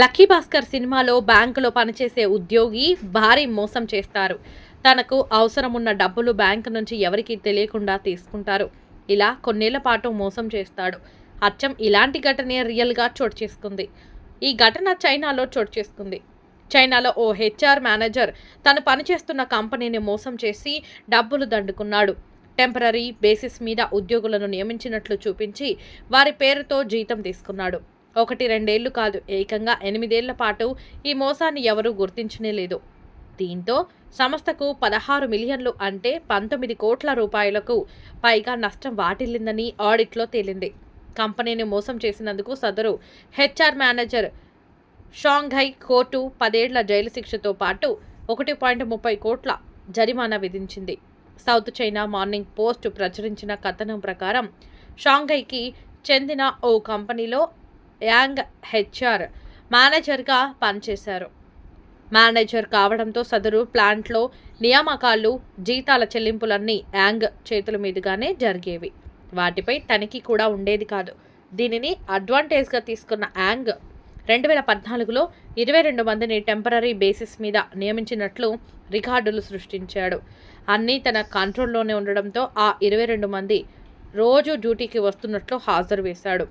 Lucky Bhaskar సినిమాలో బ్యాంకులో పనిచేసే ఉద్యోగి భారీ మోసం చేస్తారు. తనకు అవసరమున్న డబ్బులు బ్యాంకు నుంచి ఎవరికీ తెలియకుండా తీసుకుంటారు. ఇలా కొన్నేళ్ళ పాటు మోసం చేస్తాడు. అచ్చం ఇలాంటి ఘటనే రియల్గా చోటు చేసుకుంది. ఈ ఘటన చైనాలో చోటు చేసుకుంది. చైనాలో ఓ హెచ్ఆర్ మేనేజర్ తను పనిచేస్తున్న కంపెనీని మోసం చేసి డబ్బులు దండుకున్నాడు. టెంపరీ బేసిస్ మీద ఉద్యోగులను నియమించినట్లు చూపించి వారి పేరుతో జీతం తీసుకున్నాడు. ఒకటి రెండేళ్ళు కాదు ఏకంగా ఎనిమిదేళ్ళ పాటు ఈ మోసాన్ని ఎవరూ గుర్తించనే లేదు. దీంతో సంస్థకు పదహారు మిలియన్లు అంటే పంతొమ్మిది కోట్ల రూపాయలకు పైగా నష్టం వాటిల్లిందని ఆడిట్లో తేలింది. కంపెనీని మోసం చేసినందుకు సదరు హెచ్ఆర్ మేనేజర్ షాంఘై కోర్టు పదేళ్ళ జైలు శిక్షతో పాటు ఒకటి పాయింట్ ముప్పై కోట్ల జరిమానా విధించింది. సౌత్ చైనా మార్నింగ్ పోస్ట్ ప్రచురించిన కథనం ప్రకారం షాంఘైకి చెందిన ఓ కంపెనీలో యాంగ్ హెచ్ఆర్ మేనేజర్గా పనిచేశారు. మేనేజర్ కావడంతో సదరు ప్లాంట్లో నియామకాలు జీతాల చెల్లింపులన్నీ యాంగ్ చేతుల మీదుగానే జరిగేవి. వాటిపై తనిఖీ కూడా ఉండేది కాదు. దీనిని అడ్వాంటేజ్గా తీసుకున్న యాంగ్ రెండు వేల పద్నాలుగులో ఇరవై రెండు మందిని టెంపరీ బేసిస్ మీద నియమించినట్లు రికార్డులు సృష్టించాడు. అన్నీ తన కంట్రోల్లోనే ఉండడంతో ఆ ఇరవై రెండు మంది రోజు డ్యూటీకి వస్తున్నట్లు హాజరు వేశాడు.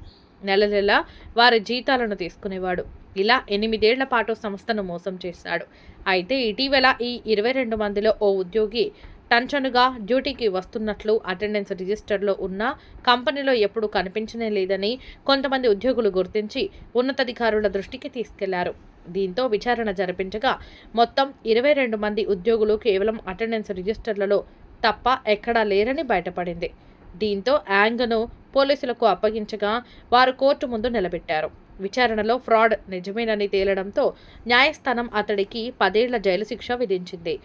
నెల నెల వారి జీతాలను తీసుకునేవాడు. ఇలా ఎనిమిదేళ్ళ పాటు సంస్థను మోసం చేశాడు. అయితే ఇటీవల ఈ ఇరవై రెండు మందిలో ఓ ఉద్యోగి టంచనుగా డ్యూటీకి వస్తున్నట్లు అటెండెన్స్ రిజిస్టర్లో ఉన్న కంపెనీలో ఎప్పుడూ కనిపించనే లేదని కొంతమంది ఉద్యోగులు గుర్తించి ఉన్నతాధికారుల దృష్టికి తీసుకెళ్ళారు. దీంతో విచారణ జరిపించగా మొత్తం ఇరవై రెండు మంది ఉద్యోగులు కేవలం అటెండెన్స్ రిజిస్టర్లలో తప్ప ఎక్కడా లేరని బయటపడింది. దీంతో యాంగ్ను పోలీసులకు అప్పగించగా వారు కోర్టు ముందు నిలబెట్టారు. విచారణలో ఫ్రాడ్ నిజమేనని తేలడంతో న్యాయస్థానం అతడికి పదేళ్ళ జైలు శిక్ష విధించింది.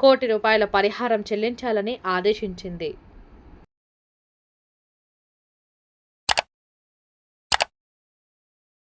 కోటి రూపాయల పరిహారం చెల్లించాలని ఆదేశించింది.